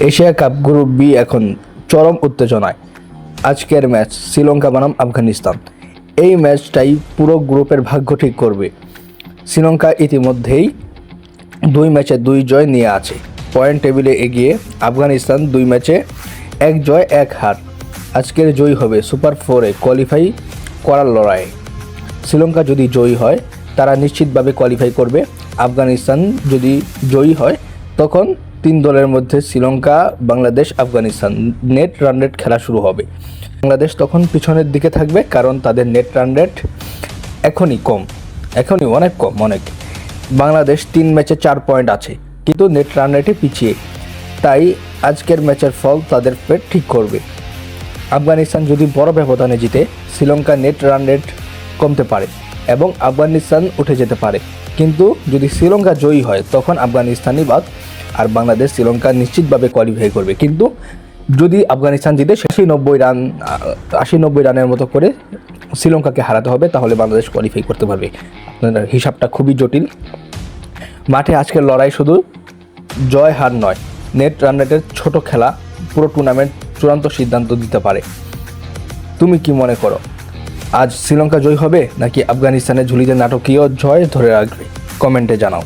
Asia cup group B এখন চরম উত্তেজনায়। আজকের ম্যাচ শ্রীলঙ্কা বনাম আফগানিস্তান। এই ম্যাচটাই পুরো গ্রুপের ভাগ্য ঠিক করবে। শ্রীলঙ্কা ইতিমধ্যেই দুই ম্যাচে দুই জয় নিয়ে আছে। পয়েন্ট টেবিলে এগিয়ে আফগানিস্তান দুই ম্যাচে এক জয়, এক হার। আজকের জয়ী হবে সুপার ফোরে কোয়ালিফাই করার লড়াইয়ে। শ্রীলঙ্কা যদি জয়ী হয়, তারা নিশ্চিতভাবে কোয়ালিফাই করবে। আফগানিস্তান যদি জয়ী হয়, তখন তিন দলের মধ্যে Sri Lanka, Bangladesh, Afghanistan. Net run rate খেলা শুরু হবে। বাংলাদেশ তখন পিছনের দিকে থাকবে কারণ তাদের নেট রান রেট এখনই কম। এখনই অনেক কম, অনেক। বাংলাদেশ তিন ম্যাচে চার পয়েন্ট আছে, কিন্তু নেট রান রেটে পিছিয়ে। তাই আজকের ম্যাচের ফল তাদের পেট ঠিক করবে। আফগানিস্তান যদি বড় ব্যবধানে জিতে, শ্রীলঙ্কা নেট রান রেট কমতে পারে এবং আফগানিস্তান উঠে যেতে পারে। কিন্তু যদি শ্রীলঙ্কা জয়ী হয়, তখন আফগানিস্তানই বাদ আর বাংলাদেশ শ্রীলঙ্কা নিশ্চিতভাবে কোয়ালিফাই করবে। কিন্তু যদি আফগানিস্তান জিতে শেষে নব্বই রান আশি নব্বই রানের মতো করে শ্রীলঙ্কাকে হারাতে হবে, তাহলে বাংলাদেশ কোয়ালিফাই করতে পারবে। আপনার হিসাবটা খুবই জটিল। মাঠে আজকের লড়াই শুধু জয়, হার নয় নেট রান রেটের ছোট খেলা, পুরো টুর্নামেন্ট চূড়ান্ত সিদ্ধান্ত দিতে পারে। তুমি কি মনে করো? আজ শ্রীলঙ্কা জয় হবে নাকি আফগানিস্তানের ঝুলিতে নাটকীয় জয় ধরে রাখবে? কমেন্টে জানাও।